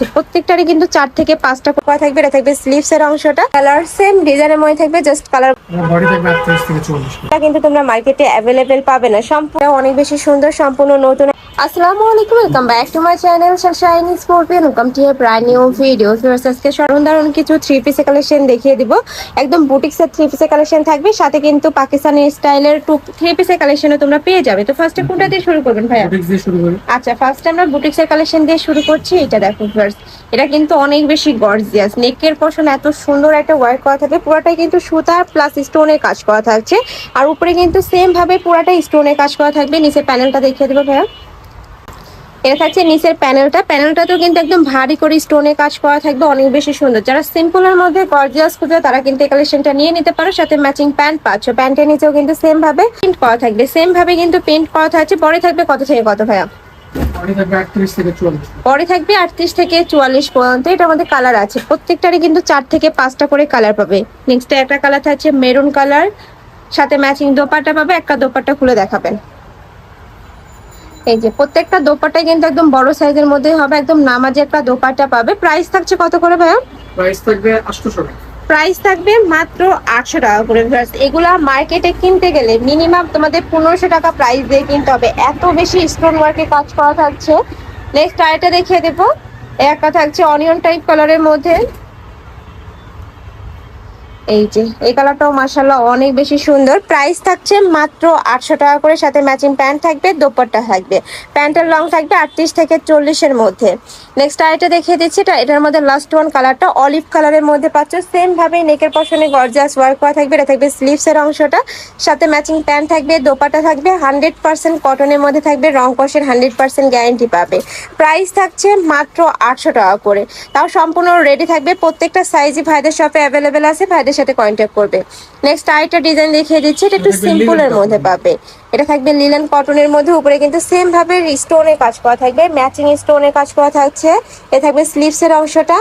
আছে প্রত্যেকটারই কিন্তু চার থেকে পাঁচটা করা থাকবে এটা থাকবে স্লিভস এর অংশটা। কালার সেম ডিজাইনের মধ্যে থাকবে জাস্ট কালার বডি থাকবে আটত্রিশ থেকে চল্লিশ। এটা কিন্তু তোমরা মার্কেটে অ্যাভেলেবেল পাবে না। সম্পূর্ণ অনেক বেশি সুন্দর সম্পূর্ণ নতুন আসসালামু আলাইকুম welcome back to my channel shiny scorpion welcome to a brand new video ফিরস আজকে সরণ দারুণ কিছু থ্রি পিসের কালেকশন দেখিয়ে দিব। একদম বুটিক্সের থ্রি পিসের কালেকশন থাকবে সাথে কিন্তু পাকিস্তানি স্টাইলের টু থ্রি পিসের কালেকশনও তোমরা পেয়ে যাবে। তো ফার্স্টে কোনটা দিয়ে শুরু করবেন ভাইয়া? বুটিক্স দিয়ে শুরু করি। আচ্ছা ফার্স্ট আমরা বুটিক্সের কালেকশন দিয়ে শুরু করছি। এটা দেখো ফার্স্ট এটা কিন্তু অনেক বেশি গর্জিয়াস নেকের পশন এত সুন্দর একটা ওয়ার্ক করা থাকবে পুরোটাই কিন্তু সুতা প্লাস স্টোনের কাজ করা থাকছে। আর উপরে কিন্তু সেম ভাবে পুরোটাই স্টোনের কাজ করা থাকবে। নিচে প্যানেলটা দেখিয়ে দেবো ভাইয়া। এটা থাকছে নিচের প্যানেলটা প্যানেলটাতেও কিন্তু একদম ভারী করে স্টোনে কাজ করা থাকবে অনেক বেশি সুন্দর। যারা সিম্পলের মধ্যে গর্জিয়াস খুঁজে তারা কিন্তু এই কালেকশনটা নিয়ে নিতে পারো সাথে ম্যাচিং প্যান্ট পাচ্ছ। প্যান্টের নিচেও কিন্তু সেম ভাবে প্রিন্ট করা থাকবে। সেম ভাবে কিন্তু প্রিন্ট করা থাকছে। পরে থাকবে কত থেকে কত ভাইয়া? পরে থাকবে আটত্রিশ থেকে চুয়াল্লিশ। পর্যন্ত। এটার মধ্যে কালার আছে। প্রত্যেকটারই কিন্তু চার থেকে পাঁচটা করে কালার পাবে। নেক্সট একটা কালার থাকছে মেরুন কালার সাথে ম্যাচিং দোপাট্টা পাবে। একটা দোপাট্টা খুলে দেখাবেন। এই যে প্রত্যেকটা দোপাট্টাই কিন্তু একদম বড় সাইজের মধ্যে হবে একদম নামাজে একটা দোপাট্টা পাবে। প্রাইস থাকছে কত করে ভাইয়া? প্রাইস থাকবে আটশোশো টাকা। প্রাইস থাকবে মাত্র আটশো টাকা করে। Viewers, এগুলা মার্কেটে কিনতে গেলে মিনিমাম তোমাদের পনেরোশো টাকা প্রাইস দিয়ে কিনতে হবে। এত বেশি স্টোন ওয়ার্কে কাজ করা থাকছে। নেক্সট আরেকটা দেখিয়ে দেবো। একটা থাকছে অনিয়ন টাইপ কালারের মধ্যে। এই যে, এই কালারটাও মাসাল্লাহ অনেক বেশি সুন্দর। প্রাইস থাকছে মাত্র আটশো টাকা করে, সাথে ম্যাচিং প্যান্ট থাকবে, দোপাট্টা থাকবে। প্যান্টের লং থাকবে আটত্রিশ থেকে চল্লিশের মধ্যে। নেক্সট আরেকটা দেখিয়ে দিচ্ছি, এটা, এটার মধ্যে লাস্ট ওয়ান কালারটা অলিভ কালারের মধ্যে পাচ্ছ। সেম ভাবে নেকের পশনে গর্জাস ওয়ার্ক করা থাকবে, এটা থাকবে স্লিভস এর অংশটা। সাথে ম্যাচিং প্যান্ট থাকবে, দোপাট্টা থাকবে হান্ড্রেড পার্সেন্ট কটনের মধ্যে থাকবে, রং কষের হান্ড্রেড পার্সেন্ট গ্যারেন্টি পাবে। প্রাইস থাকছে মাত্র আটশো টাকা করে। তাও সম্পূর্ণ রেডি থাকবে, প্রত্যেকটা সাইজই ভাইদের শপে অ্যাভেলেবেল আছে, ভাইদের সাথে কন্ট্যাক্ট করবে। নেক্সট আরেকটা ডিজাইন দেখিয়ে দিচ্ছি এটা একটু সিম্পলের মধ্যে পাবে। এটা থাকবে লিলেন কটনের মধ্যে উপরে কিন্তু সেম ভাবে স্টোনের কাজ করা থাকবে ম্যাচিং স্টোনের কাজ করা থাকছে। এ থাকবে স্লিভস এর অংশটা।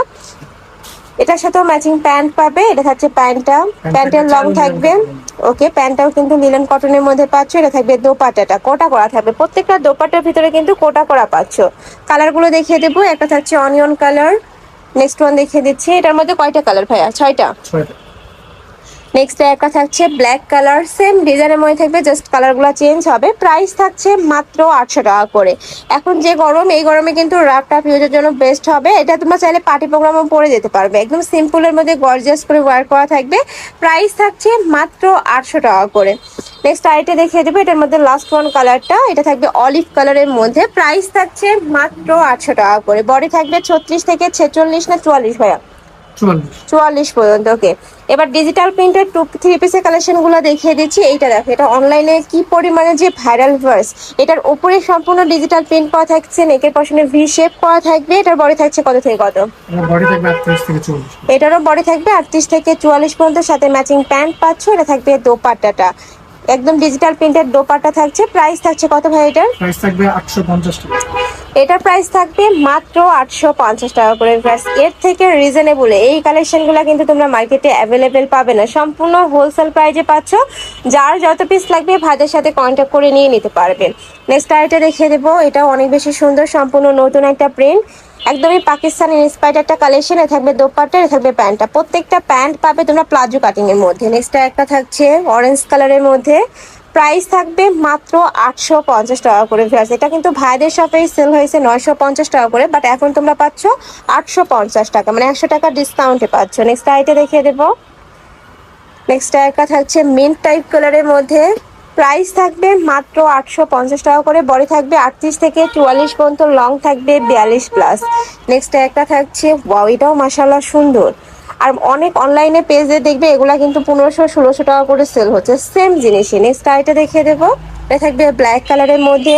এটার সাথেও ম্যাচিং প্যান্ট পাবে এটা থাকছে প্যান্টটা প্যান্টের লং থাকবে। ওকে প্যান্টটাও কিন্তু লিলেন কটনের মধ্যে পাচ্ছ এটা থাকবে দোপাট্টাটা কোটা করা থাকবে। প্রত্যেকটা দোপাট্টার ভিতরে কিন্তু কোটা করা পাচ্ছ। কালারগুলো দেখিয়ে দেবো একটা থাকছে অনিয়ন কালার নেক্সট ওয়ান দেখিয়ে দিচ্ছি। এটার মধ্যে কয়টা কালার ভাইয়া? ছয়টা। নেক্সট একটা থাকছে ব্ল্যাক কালার সেম ডিজাইনের মধ্যে থাকবে জাস্ট কালারগুলো চেঞ্জ হবে। প্রাইস থাকছে মাত্র আটশো টাকা করে। এখন যে গরম, এই গরমে কিন্তু রাফ টাফ ইউজের জন্য বেস্ট হবে। এটা তোমরা চাইলে পার্টি প্রোগ্রামও পরে যেতে পারবে। একদম সিম্পলের মধ্যে গর্জিয়াস করে ওয়ার করা থাকবে। প্রাইস থাকছে মাত্র আটশো টাকা করে। নেক্সট আইটে দেখিয়ে দেবো, এটার মধ্যে লাস্ট ওয়ান কালারটা এটা থাকবে অলিভ কালারের মধ্যে। প্রাইস থাকছে মাত্র আটশো টাকা করে। বডি থাকবে ছত্রিশ থেকে ছেচল্লিশ না চুয়াল্লিশ ভাইয়া? চুয়াল্লিশ। পর্যন্ত ওকে এবার ডিজিটাল প্রিন্টের টু থ্রি পিসের কালেকশনগুলো দেখিয়ে দিচ্ছি এইটা দেখো এটা অনলাইনে কি পরিমাণে যে ভাইরাল ভার্স এটার উপরে সম্পূর্ণ ডিজিটাল প্রিন্ট করা থাকছে নেকের পশনে ভি শেপ করা থাকবে এটার বডি থাকছে কত থেকে কত? এটারও বডি থাকবে আটত্রিশ থেকে চুয়াল্লিশ পর্যন্ত সাথে ম্যাচিং প্যান্ট পাচ্ছ এটা থাকবে দোপাট্টাটা। একদম ডিজিটাল প্রিন্টের দোপাট্টা থাকছে প্রাইস থাকছে কত ভাই এটার? প্রাইস থাকবে আটশো পঞ্চাশ টাকা। এটার প্রাইস থাকবে মাত্র আটশো পঞ্চাশ টাকা করে। প্রাইস এর থেকে রিজনেবল এই কালেকশনগুলো কিন্তু তোমরা মার্কেটে অ্যাভেলেবেল পাবে না। সম্পূর্ণ হোলসেল প্রাইজে পাচ্ছ। যার যত পিস লাগবে ভাইদের সাথে কন্ট্যাক্ট করে নিয়ে নিতে পারবে। নেক্সট আইটা দেখিয়ে দেবো। এটাও অনেক বেশি সুন্দর, সম্পূর্ণ নতুন একটা প্রিন্ট একদমই পাকিস্তানি ইন্সপায়ার্ড একটা কালেকশন এ থাকবে দোপাট্টা, এ থাকবে প্যান্টটা। প্রত্যেকটা প্যান্ট পাবে তোমরা প্লাজো কাটিং এর মধ্যে। নেক্সট একটা থাকছে অরেঞ্জ কালারের মধ্যে। প্রাইস থাকবে মাত্র আটশো পঞ্চাশ টাকা করে ভিউয়ার্স এটা কিন্তু ভাইদের শপেই সেল হয়েছে নয়শো পঞ্চাশ টাকা করে বাট এখন তোমরা পাচ্ছ আটশো পঞ্চাশ টাকা মানে একশো টাকা ডিসকাউন্টে পাচ্ছ। নেক্সট আইটে দেখিয়ে দেবো। নেক্সট একটা থাকছে মিন্ট টাইপ কালারের মধ্যে। প্রাইস থাকবে মাত্র আটশো পঞ্চাশ টাকা করে বডি থাকবে আটত্রিশ থেকে চুয়াল্লিশ পর্যন্ত লং থাকবে বিয়াল্লিশ প্লাস নেক্সট একটা থাকছে ওয়াও এটাও মাসাল্লাহ সুন্দর। আর অনেক অনলাইনে পেজে দেখবে এগুলা কিন্তু পনেরোশো, ষোলোশো টাকা করে সেল হচ্ছে। সেম জিনিসই। নেক্সট আইটা দেখিয়ে দেবো। এটা থাকবে ব্ল্যাক কালারের মধ্যে।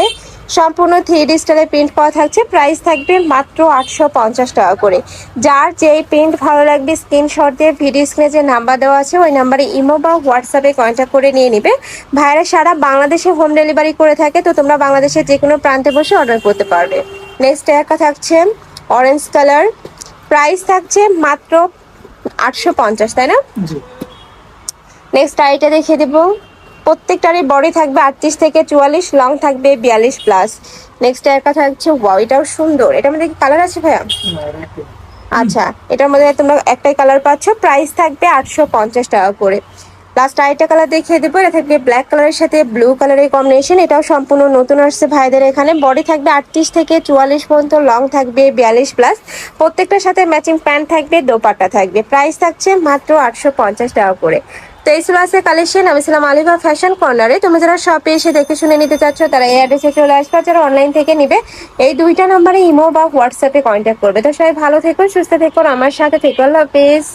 সম্পূর্ণ থ্রি ডি স্টাইলে প্রিন্ট করা থাকছে। প্রাইস থাকবে মাত্র আটশো পঞ্চাশ টাকা করে। যার যেই প্রিন্ট ভালো লাগবে স্ক্রিনশট দিয়ে ভিডিও স্ক্রিনে যে নাম্বার দেওয়া আছে, ওই নাম্বারে ইমো বা হোয়াটসঅ্যাপে কন্ট্যাক্ট করে নিয়ে নিবে। ভাইরা সারা বাংলাদেশে হোম ডেলিভারি করে থাকে, তো তোমরা বাংলাদেশের যে কোনো প্রান্তে বসে অর্ডার করতে পারবে। নেক্সট একটা থাকছে অরেঞ্জ কালার প্রাইস থাকছে মাত্র আটশো পঞ্চাশ তাই না? জি। নেক্সট আইটা দেখিয়ে দেবো। প্রত্যেকটারই বডি থাকবে আটত্রিশ থেকে চুয়াল্লিশ লং থাকবে বিয়াল্লিশ প্লাস নেক্সট এর কথা হচ্ছে ওয়াও এটাও সুন্দর। এটার মধ্যে কি কালার আছে ভাইয়া? একটু। আচ্ছা এটার মধ্যে তোমরা একটাই কালার পাচ্ছ। প্রাইস থাকবে আটশো পঞ্চাশ টাকা করে। লাস্ট আরেকটা কালার দেখিয়ে দেবো। এটা থাকবে ব্ল্যাক কালারের সাথে ব্লু কালারের কম্বিনেশন এটাও সম্পূর্ণ নতুন আসছে ভাইদের এখানে। বডি থাকবে আটত্রিশ থেকে চুয়াল্লিশ পর্যন্ত লং থাকবে বিয়াল্লিশ প্লাস প্রত্যেকটার সাথে ম্যাচিং প্যান্ট থাকবে, দোপাট্টা থাকবে। প্রাইস থাকছে মাত্র আটশো পঞ্চাশ টাকা করে। তো এই আছে কালেকশন আমি ছিলাম আলিভা ফ্যাশন কর্নারে তুমি যারা শপে এসে দেখে শুনে নিতে চাচ্ছ, তারা এই অ্যাড্রেসে চলে আসবে যারা অনলাইন থেকে নিবে, এই দুইটা নম্বরে ইমো বা হোয়াটসঅ্যাপে কন্ট্যাক্ট করবে। তো সবাই ভালো থেকো, সুস্থ থেকো, আমার সাথে থেকো। আল্লাহ হাফেজ।